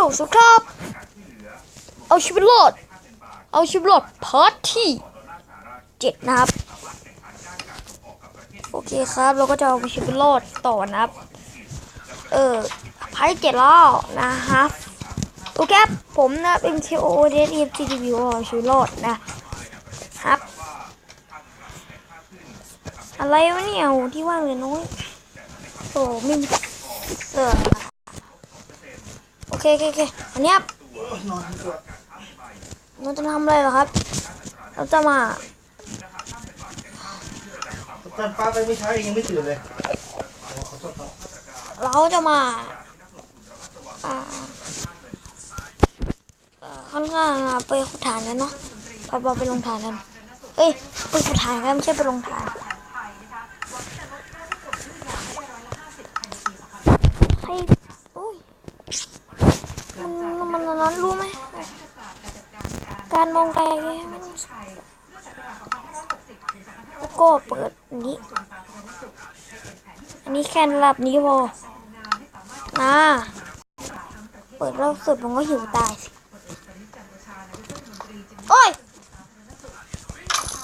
ลสครับเอาชีวิตรอด เอาชีวิตรอดพาร์ทที่เจ็ดนะครับ โอเคครับ เราก็จะเอาชีวิตรอดต่อนะครับ เออพาร์ทที่เจ็ดแล้วนะครับโอเคผมนะเป็น KO d e f g t v เอาชีวิตรอดนะครับ อะไรวะเนี่ยที่ว่างเลยน้อยโอ้ไม่เออ เคโอเคโอเคอันเนี้ยครับเราจะทำอะไรเหรอครับ เราจะมาตอนป้าไปไม่ใช้ยังไม่ตื่นเลยโอ้ขอโทษครับเราจะมาอ่าเอ่อค่อนข้างอะไปขุดฐานกันเนาะเราเราไปลงฐานกัน เอ้ยไปขุดฐานกันไม่ใช่ไปลงฐานให้อุ้ยันมันมันนั้นรู้ไหมการมองไกลมันแล้วก็เปิดอันนี้ อันนี้แค่ระดับนี้พอนะเปิดรอบสุดมันก็หิวตายสิโอ้ย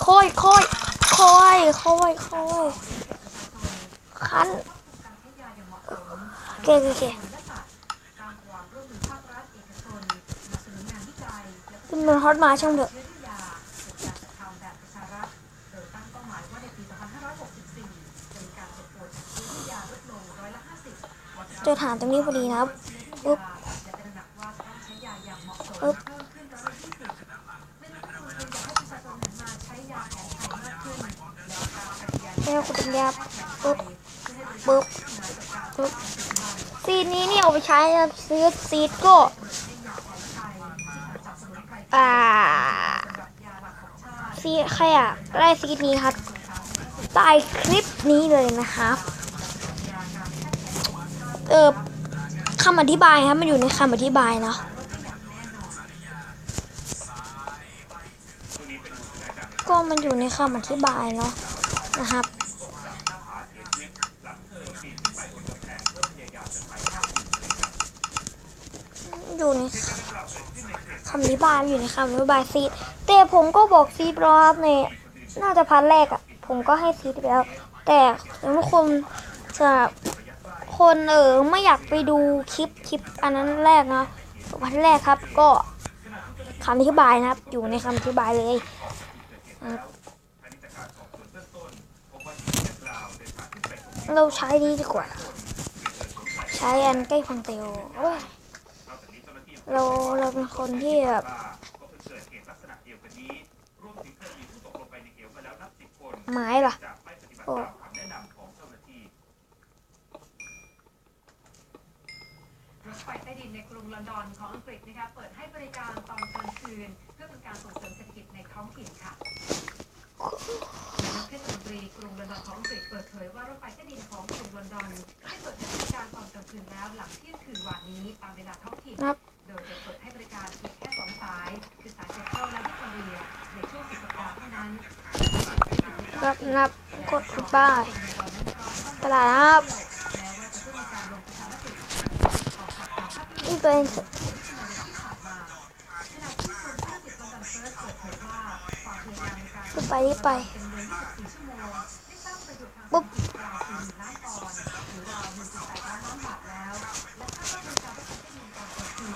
ค่อยค่อยค่อยค่อยค่อยคันโอเคโอเค เป็นมืองฮอตมาช่างเถอะเจอฐานตรงนี้พอดีนะครับปึ๊บปึ๊บแล้วคุณเป็นยาปึ๊บปึ๊บปึ๊บซีดนี้เนี่ยเอาไปใช้ซื้อซีดก็ อ่าซีใครอะได้ซีนี้ครับใต้คลิปนี้เลยนะครับเออคำอธิบายครับมันอยู่ในคำอธิบายเนาะก็มันอยู่ในคำอธิบายเนาะนะครับ อยู่ในคำอธิ บายอยู่ในคำอธิบายซีดแต่ผมก็บอกซีดรอบในน่าจะพันแรกอะ่ะ ผมก็ให้ซีดไปแล้ว แต่ทุกคนจะคนเออไม่อยากไปดูคลิปคลิปอันนั้นแรกนะวันแรกครับก็คำอธิบายนะครับ อยู่ในคำอธิบายเลยเราใช้นี้ดีกว่า ใช้อันใกล้พังเตลโอ้ย เราเราเป็นคนที่แบบไม้ล่ะโอ้รถไฟใต้ดินในกรุงลอนดอนของอังกฤษนะคะเปิดให้บริการตอนกลางคืน เพื่อเป็นการส่งเสริมเศรษฐกิจในท้องถิ่นค่ะนายกเทศมนตรีกรุงลอนดอนของอังกฤษเปิดเผยว่ารถไฟใต้ดินของกรุงลอนดอนได้เปิดให้บริการตอนกลางคืนแล้วหลังเที่ยงคืนวันนี้ตามเวลาท้องถิ่น ครับโดยจะเปิดให้บริการเพียงแค่สองสาย คือสายเซ็นทรัลและวิกตอเรียในช่วงสุดสัปดาห์เท่านั้นรับนับกดคุณป้ายตลาดนะครับนี่เป็นขึ้นไปนี่ไป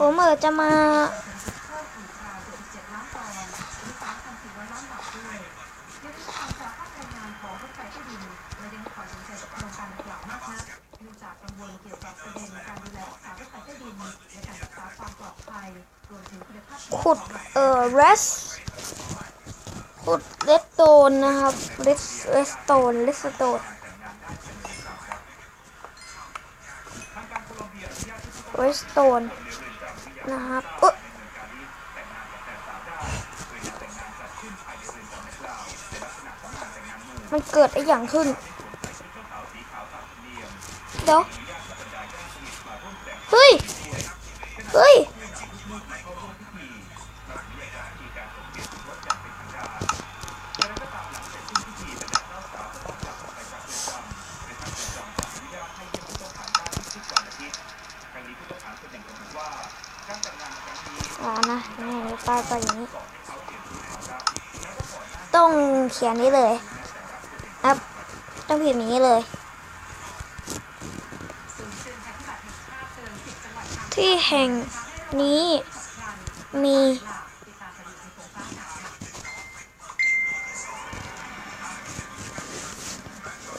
ผมเออจะมาขุดเอ่อ res ขุด redstone นะครับ red redstone redstone redstone นะครับเออมันเกิดอะไรอย่างขึ้น เดี๋ยว เฮ้ย เฮ้ย นี่ป้ายอย่างนี้ ต้องเขียนนี้เลยครับต้องพิมพ์อย่างนี้เลย ที่แห่งนี้มี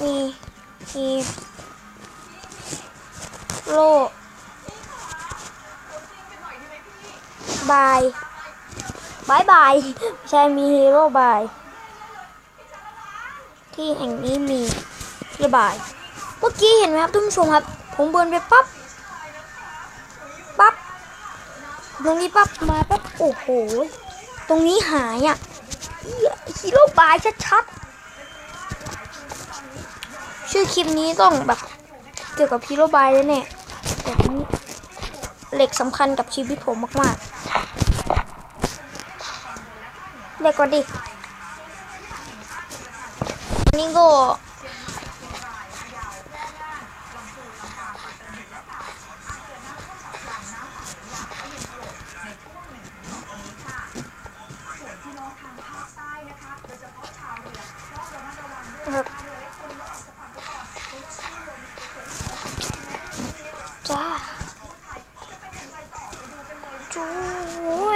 มีมีโลบาย บายบายใช่มีฮีโร่บาย ที่แห่งนี้มีระบาย เมื่อกี้เห็นไหมครับท่านผู้ชมครับ ผมเบิร์นไปปั๊บ ปั๊บ ตรงนี้ปั๊บมาปั๊บ โอ้โห ตรงนี้หายอะฮีโร่บายชัดๆ ชื่อคลิปนี้ต้องแบบ เกี่ยวกับฮีโร่บายแล้วเนี่ยแบบนี้เหล็กสำคัญกับชีวิตผมมากๆ เด็กกว่าดิอันนี้ก็ครับจ้าจูแหว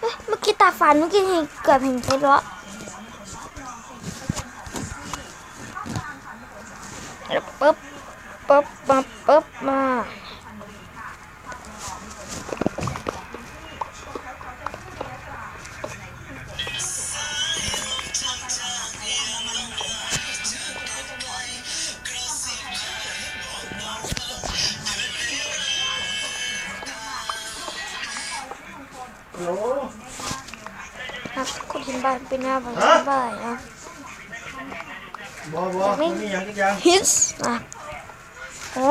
เอ๊ะเมื่อกี้ตา ฝันเมื่อกี้เห็นเกือบเห็นเพชรแล้วแล้วปึ๊บปึ๊บมาปึ๊บมา ครับคนที่บ้านเป็นหน้าบ้านที่บ้านนะบอบอมันมีอย่างอีกอย่างฮิสนะโอ้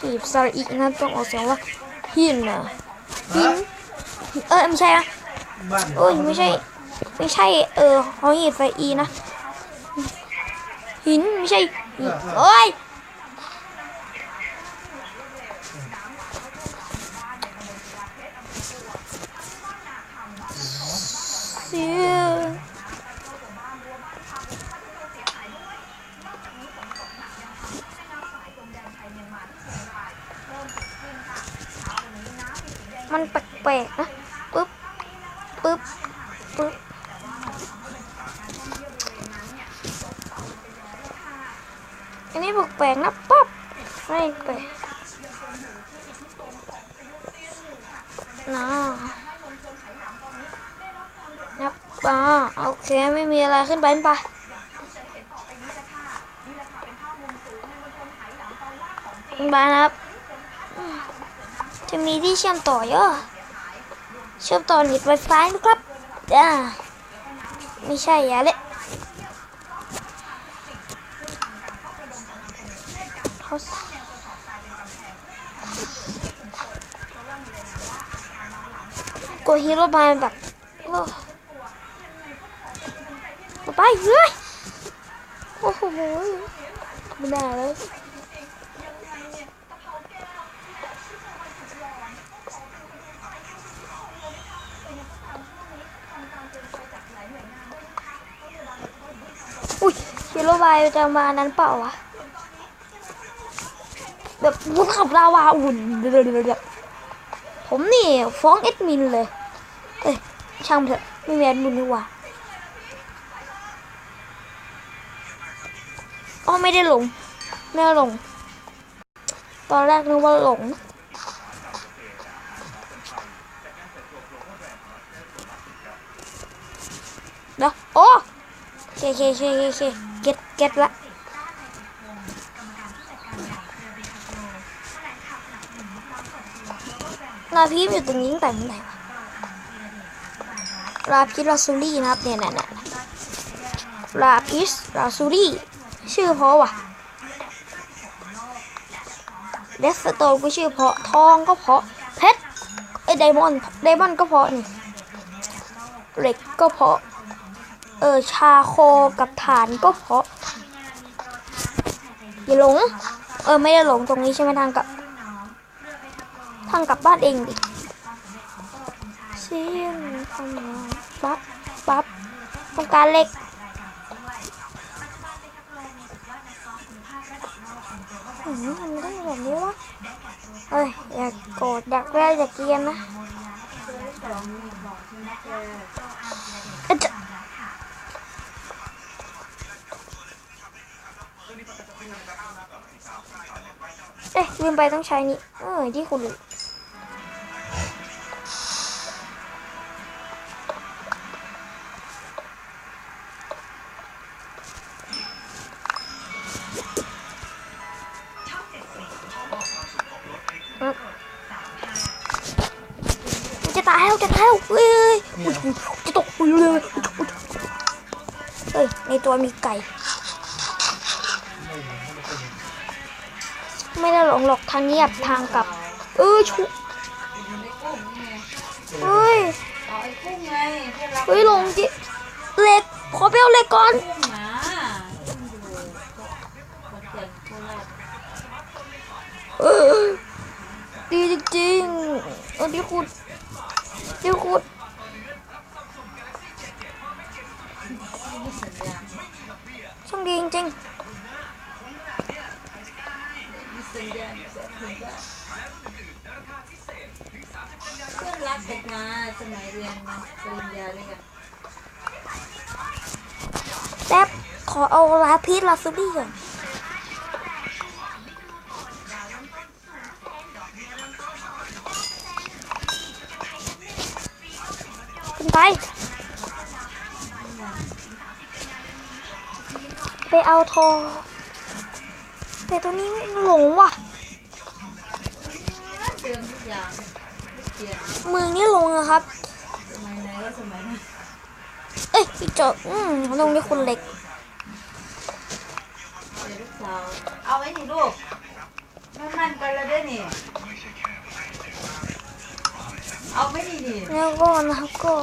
สีบสระอีกนะต้องออกเสียงว่าหินนะหิฮะนเออไม่ใช่นะบ้านเอ้ยไม่ใช่ ไม่ใช่ เออหอหีบไฟอีนะหินไม่ใช่หินเอ้ย สีย มันแปลกๆนะปึ๊บปึ๊บปึ๊บอันนี้แปลกๆนะป๊อบไม่แปลกนะนับ ปาโอเคไม่มีอะไรขึ้นไปไปขึ้นไปนะครับ จะมีที่เชื่อมต่อเยอะเชื่อมต่อเน็ตไวไฟนะครับอ่าไม่ใช่อย่าเละเขากดฮีโร่บายแบบ ไปเลยโอ้โหไม่ได้เลยอุ้ยฮีโร่บายจะมานั้นเปล่าวะแบบภูเขาลาวาอุ่นเดือดๆผมนี่ฟ้องเอ็ดมินเลย เอ้ยช่างเถอะไม่มีแอดมินนี่หว่าอ๋อ ไม่ได้หลง ไม่ได้หลง ตอนแรกนึกว่าหลง เดี๋ยวโอ้เคเคเคเคเคเก็ตเก็ตละลาพิมอยู่ตรงนี้ตั้งแต่เมื่อไหร่วะลาพิสลาซูรี่นะครับเนี่ยเนี่ยเนี่ยลาพิสลาซูรี่ ชื่อเพราะว่ะเดสโตนก็ชื่อเพราะทองก็เพราะเพชรไอ้ไดมอนด์ไดมอนด์ก็เพราะนี่เหล็กก็เพราะเออชาโคกับฐานก็เพราะอย่าหลง เออไม่ได้หลงตรงนี้ใช่ไหมทางกลับทางกลับบ้านเองดิเสียงทำมาปั๊บปั๊บต้องการเหล็กอืม ทำได้แบบนี้วะเอ้ยอย่าโกรธอยากแร่อยากเกรียนนะเอ๊ะจะเอ๊ะลืมไปต้องใช้นี่เออที่คุณรู้ แล้วจะตายแล้วเฮ้ยจะตกเลยเฮ้ยในตัวมีไก่ ไม่ได้หลงหรอกทางเงียบทางกลับ เออชุเฮ้ยเอาไอ้กุ้งไงเอนรักเฮ้ยหลงจิเหล็กขอไปเอาเหล็กก่อนเออดีจริงๆเออที่ขุณ ดที่ขุดมีสัญญาณช่างดีจริงเพื่อนรักเด็กมาสมัยเรียนปริญญาเลยกันๆแป๊บขอเอาลาพีสลาซูบี้ก่อน ไป ไปเอาทอง แต่ตัวนี้ไม่หลงว่ะเตือนทุกอย่างเปลี่ยนเมืองนี้หลงอะครับสมัยไหนก็สมัยนั้นเอ้ยพี่เจออืมตรงนี้คุณเหล็กเดี๋ยวลูกสาวเอาไว้นี่ลูกมันมันกันแล้วเด้วยนี่เอาไว้นี่นี่แล้วก็นะครับก็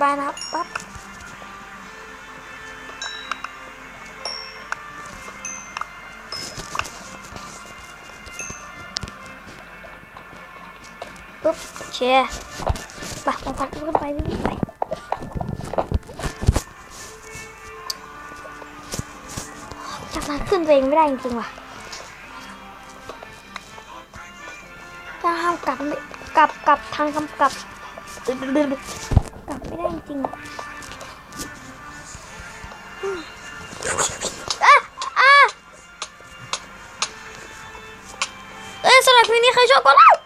ba nó bắp Úp, chè Bà, bà, bà, bà, bà, bà, bà. Chắc là ขึ้นตัวเองไม่ได้จริงว่ะถ้าห้ามกลับกลับกลับทางกำกับดึ๊ด ได้จริงอะอะเอ้ยสำหรับคลิปนี้ใครชอบก็ไลค์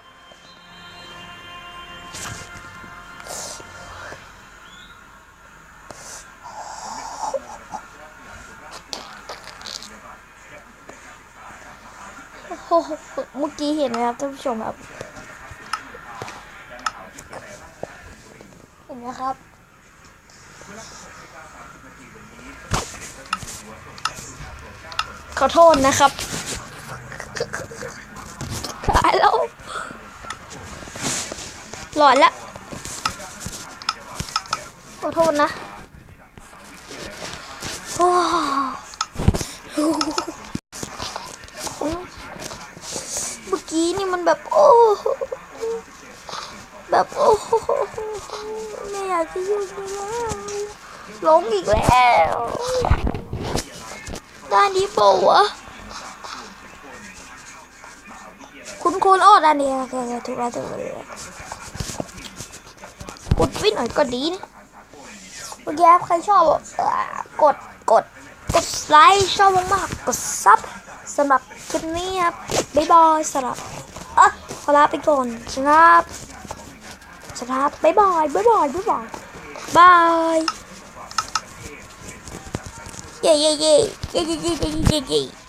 โอ้โหเมื่อกี้เห็นไหมครับท่านผู้ชมครับ เห็นไหมครับ ข อโทษนะครับตายแล้วหลอนแล้วขอโทษนะโอ้เมื่อกี้นี่มันแบบโอ้แบบโอ้โหไม่อยากจะอยู่แล้วหลงอีกแล้ว ด้านนี้เปล่าวะคุณคุณอ้อด้านนี้โอเคถูกแล้วถูกแล้วกดวิหน่อยก็ดีนะเมื่อกี้ใครชอบกดกดกดไลค์ชอบมากๆกดซับสำหรับคลิปนี้ครับบ๊ายบายสำหรับอะขอลาไปก่อนครับสวัสดีครับบ๊ายบายบ๊ายบายบ๊ายบายบาย Yay, yay, yay. Yay, yay, yay, yay, yay.